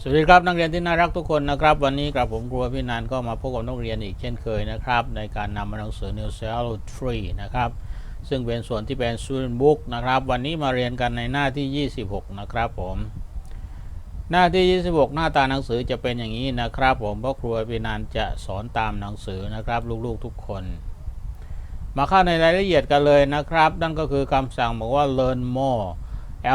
สวัสดีครับนักเรียนที่น่ารักทุกคนนะครับ วันนี้กับผมครูพี่นันก็มาพบกับนักเรียนอีกเช่นเคยนะครับ ในการนำหนังสือ New c e l 3นะครับ ซึ่งเป็นส่วนที่เป็น Student Book นะครับ วันนี้มาเรียนกันในหน้าที่ 26 นะครับผม หน้าที่ 26 หน้าตาหนังสือจะเป็นอย่างนี้นะครับ ผมเพราะครูพี่นันจะสอนตามหนังสือนะครับลูกๆทุกคน มาเข้าในรายละเอียดกันเลยนะครับนั่นก็คือคำสั่งบอกว่า learn more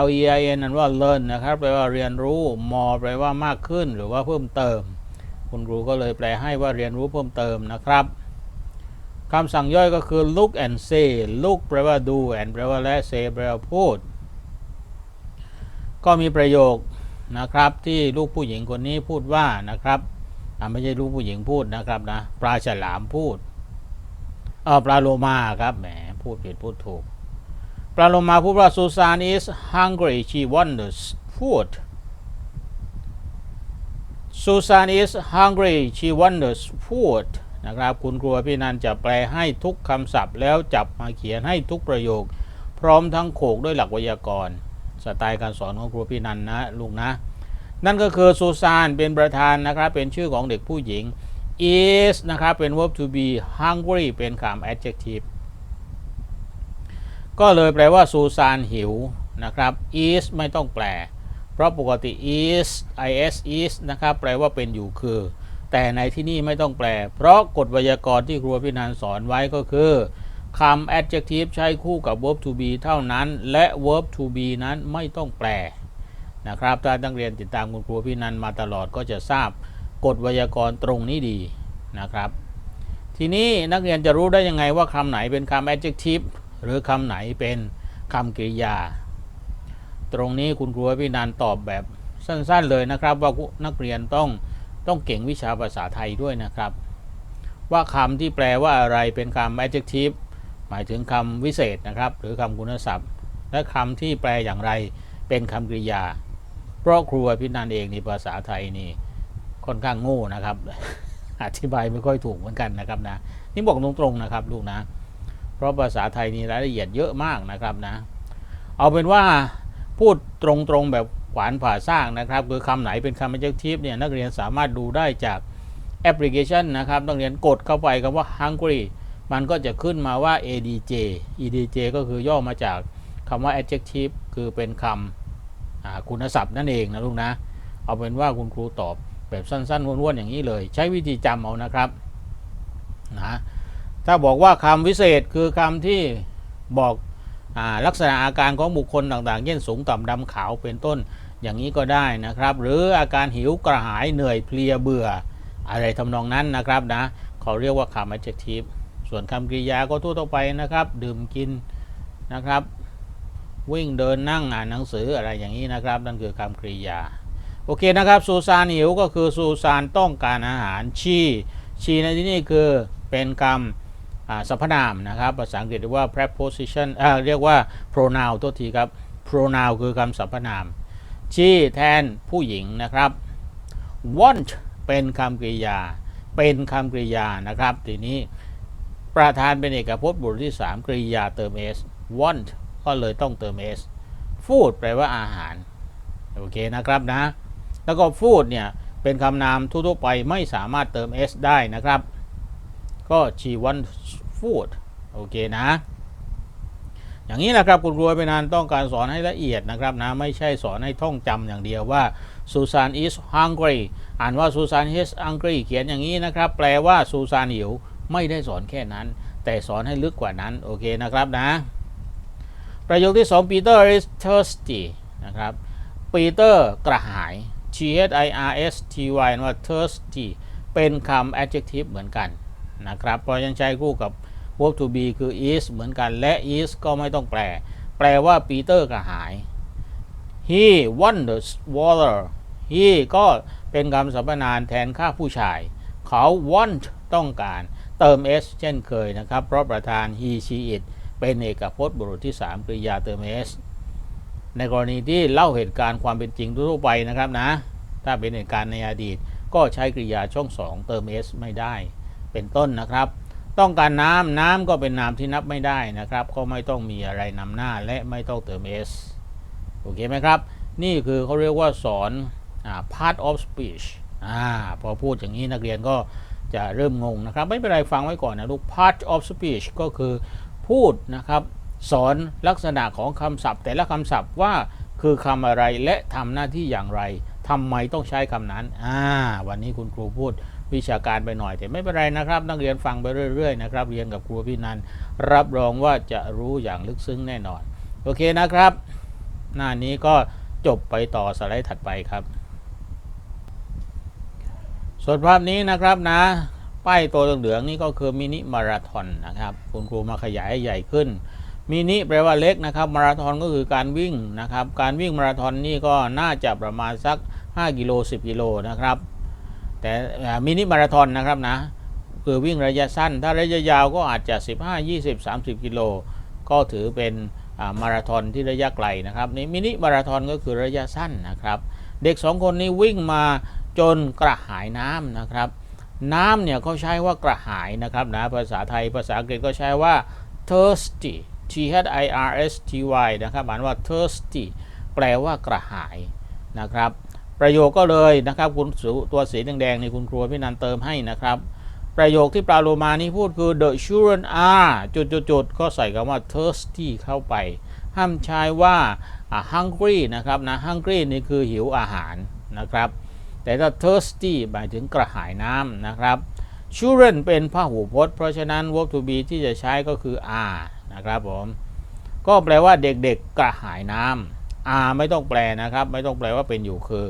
L E I N นั้นว่า learn นะครับแปลว่าเรียนรู้ more แปลว่ามากขึ้น หรือว่าเพิ่มเติม คุณครูก็เลยแปลให้ว่าเรียนรู้เพิ่มเติมนะครับคำสั่งย่อยก็คือ look and say look แปลว่าดู and แปลว่าและ say แปลว่าพูด ก็มีประโยคนะครับที่ลูกผู้หญิงคนนี้พูดว่านะครับอ่าไม่ใช่ลูกผู้หญิงพูดนะครับนะปลาฉลามพูดเออปลาโลมาครับแหมพูดผิดพูดถูก ปลาโลมาพูดว่า Susan is hungry she wants food Susan is hungry she wants food นะครับ คุณครูพี่นันจะแปลให้ทุกคำศัพท์ แล้วจับมาเขียนให้ทุกประโยค พร้อมทั้งโขกด้วยหลักไวยากรณ์สไตล์การสอนของครูพี่นันนะลุงนะ นั่นก็คือซูซานเป็นประธานนะครับ เป็นชื่อของเด็กผู้หญิง is นะครับ เป็น verb to be hungry เป็นคำ adjective ก็เลยแปลว่าซูซานหิวนะครับ is ไม่ต้องแปล เพราะปกติ is is is นะครับแปลว่าเป็นอยู่คือ แต่ในที่นี่ไม่ต้องแปล เพราะกฎไวยากรณ์ที่ครูพินันสอนไว้ก็คือคำ adjective ใช้คู่กับ verb to be เท่านั้น และ verb to be นั้นไม่ต้องแปลนะครับถ้านักเรียนติดตามคุณครูพินันมาตลอดก็จะทราบกฎไวยากรณ์ตรงนี้ดีนะครับ ทีนี้นักเรียนจะรู้ได้ยังไงว่าคำไหนเป็นคำ adjective หรือคำไหนเป็นคำกริยา ตรงนี้คุณครูพี่นันตอบแบบสั้นๆเลยนะครับ ว่านักเรียนต้องต้องเก่งวิชาภาษาไทยด้วยนะครับ ว่าคำที่แปลว่าอะไรเป็นคำ adjective หมายถึงคำวิเศษนะครับ หรือคำคุณศัพท์ และคำที่แปลอย่างไรเป็นคำกริยา เพราะครูพี่นันเองในภาษาไทยนี่ค่อนข้างโง่นะครับ อธิบายไม่ค่อยถูกเหมือนกันนะครับนะ นี่บอกตรงๆนะครับลูกนะ ราะภาษาไทยนี่รายละเอียดเยอะมากนะครับนะ เอาเป็นว่าพูดตรงๆแบบขวานผ่าสร้างนะครับ คือคำไหนเป็นคำ adjective เนี่ยนักเรียนสามารถดูได้จากแอปพลิเคชันนะครับ นักเรียนกดเข้าไปคำว่า hungry มันก็จะขึ้นมาว่า adj edj ก็คือย่อมาจากคำว่า adjective คือเป็นคำอ่าคุณศัพท์นั่นเองนะลูกนะ เอาเป็นว่าคุณครูตอบแบบสั้นๆวนๆอย่างนี้เลย ใช้วิธีจำเอานะครับนะ ถ้าบอกว่าคำวิเศษคือคำที่บอกอลักษณะอาการของบุคคลต่างๆ เช่นสูงต่ำดำขาวเป็นต้นอย่างนี้ก็ได้นะครับ หรืออาการหิวกระหายเหนื่อยเพลียเบื่อ อะไรทำนองนั้นนะครับนะเขาเรียกว่าคำ adjective ส่วนคำกริยาก็ทั่วไปนะครับ ดื่มกินนะครับ วิ่งเดินนั่งอ่านหนังสืออะไรอย่างนี้นะครับ นั่นคือคำกริยา โอเคนะครับซูซานหิวก็คือซูซานต้องการอาหารชีชีในที่นี้คือเป็นคำ สรรพนามนะครับ ภาษาอังกฤษเรียกว่า preposition อ่าเรียกว่า pronoun ตัวทีครับ pronoun คือคำสรรพนามชีแทนผู้หญิงนะครับ want เป็นคำกริยา เป็นคำกริยานะครับ ทีนี้ประธานเป็นเอกพจน์บุรุษที่ 3 กริยาเติม s want ก็เลยต้องเติม s food แปลว่าอาหาร โอเคนะครับนะ แล้วก็ food เนี่ย เป็นคำนามทั่วๆไปไม่สามารถเติม s ได้นะครับ ก็ she wants food โอเคนะ อย่างนี้นะครับคุณครูไปนานต้องการสอนให้ละเอียดนะครับนะ ไม่ใช่สอนให้ท่องจำอย่างเดียวว่า Susan is hungry อ่านว่า Susan is hungry เขียนอย่างนี้นะครับ แปลว่า Susan หิว ไม่ได้สอนแค่นั้น แต่สอนให้ลึกกว่านั้น โอเคนะครับนะ ประโยคที่ 2 Peter is thirsty นะครับ Peter กระหาย T H I R S T Y ว่า thirsty เป็นคำ adjective เหมือนกัน นะครับ เพราะยังใช้คู่กับ verb to be คือ is เหมือนกันและ is ก็ไม่ต้องแปล แปลว่า Peter กระหาย he wants water he ก็เป็นคำสรรพนามแทนค่าผู้ชาย เขา want ต้องการ เติม s เช่นเคยนะครับ เพราะประธาน he she it เป็นเอกพจน์บุรุษที่ 3 กริยาเติม s ในกรณีที่เล่าเหตุการณ์ความเป็นจริงทั่วไปนะครับนะ ถ้าเป็นเหตุการณ์ในอดีต ก็ใช้กริยาช่อง 2 เติม s ไม่ได้ เป็นต้นนะครับ ต้องการน้ำน้ำก็เป็นนามที่นับไม่ได้นะครับ ก็ไม่ต้องมีอะไรนำหน้าและไม่ต้องเติม s โอเคไหมครับ นี่คือเขาเรียกว่าสอนอ่า part of speech อ่าพอพูดอย่างนี้นักเรียนก็จะเริ่มงงนะครับ ไม่เป็นไรฟังไว้ก่อนนะลูก part of speech ก็คือพูดนะครับ สอนลักษณะของคำศัพท์ แต่ละคำศัพท์ว่าคือคำอะไรและทำหน้าที่อย่างไรทำไมต้องใช้คำนั้น อ่า วันนี้คุณครูพูด วิชาการไปหน่อย แต่ไม่เป็นไรนะครับ นักเรียนฟังไปเรื่อยๆนะครับเรียนกับครูพี่นันรับรองว่าจะรู้อย่างลึกซึ้งแน่นอน โอเคนะครับ หน้านี้ก็จบไปต่อสไลด์ถัดไปครับ ส่วนภาพนี้นะครับนะ ป้ายตัวเหลืองๆนี่ก็คือมินิมาราธอนนะครับคุณครูมาขยายให้ใหญ่ขึ้นมินิแปลว่าเล็กนะครับมาราธอนก็คือการวิ่งนะครับ การวิ่งมาราธอนนี่ก็น่าจะประมาณสัก 5 กิโล 10 กิโลนะครับ แต่มินิมาราธอนนะครับนะคือวิ่งระยะสั้น ถ้าระยะยาวก็อาจจะ 15 20 30 กิโล ก็ถือเป็นมาราธอนที่ระยะไกลนะครับนี่มินิมาราธอนก็คือระยะสั้นนะครับ เด็กสองคนนี้วิ่งมาจนกระหายน้ำนะครับ น้ำเนี่ยเขาใช้ว่ากระหายนะครับนะภาษาไทยภาษาอังกฤษก็ใช้ว่า thirsty t h i r s t y นะครับอ่านว่า thirsty แปลว่ากระหายนะครับ ประโยคก็เลยนะครับคุณสูตัวสีแดงๆนี่คุณครูพี่นันเติมให้นะครับ ประโยคที่ปลาโลมานี่พูดคือ the children are จุดๆๆก็ใส่คำว่า thirsty เข้าไป ห้ามใช้ว่าอ่า hungry นะครับนะ hungry นี่คือหิวอาหารนะครับ แต่ถ้า thirsty หมายถึงกระหายน้ำนะครับ children เป็นพหูพจน์ เพราะฉะนั้น verb to be ที่จะใช้ก็คือ are นะครับผม ก็แปลว่าเด็กๆกระหายน้ำ are ไม่ต้องแปลนะครับ ไม่ต้องแปลว่าเป็นอยู่คือ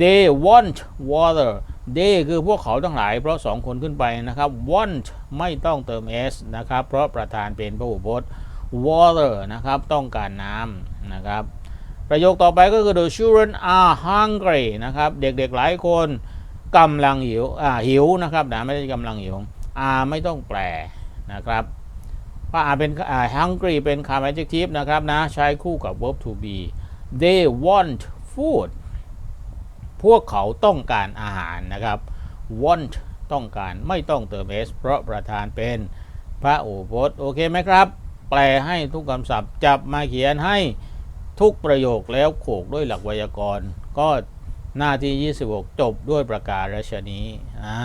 they want water they คือพวกเขาทั้งหลาย เพราะสองคนขึ้นไปนะครับ want ไม่ต้องเติม s นะครับ เพราะประธานเป็นพหูพจน์ water นะครับ ต้องการน้ำนะครับ ประโยคต่อไปก็คือ the children are hungry นะครับ เด็กๆหลายคนกำลังหิว อ่าหิวนะครับนะไม่ได้กำลังหิว are ไม่ต้องแปลนะครับ ว่าเป็นอ่า hungry เป็นคำ adjective นะครับนะ ใช้คู่กับ verb to be they want food พวกเขาต้องการอาหารนะครับ want ต้องการไม่ต้องเติม s เพราะประธานเป็นพระโอพจน์โอเคไหมครับ แปลให้ทุกคำศัพท์จับมาเขียนให้ทุกประโยคแล้วโขกด้วยหลักไวยากรณ์ ก็หน้าที่ 26 จบด้วยประกาศราชนี้อ่า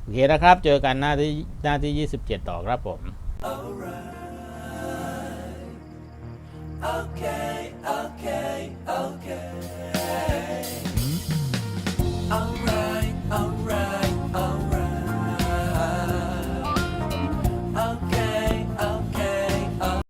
โอเคนะครับ เจอกันหน้าที่หน้าที่ 27 ต่อครับผม Okay, okay, okay.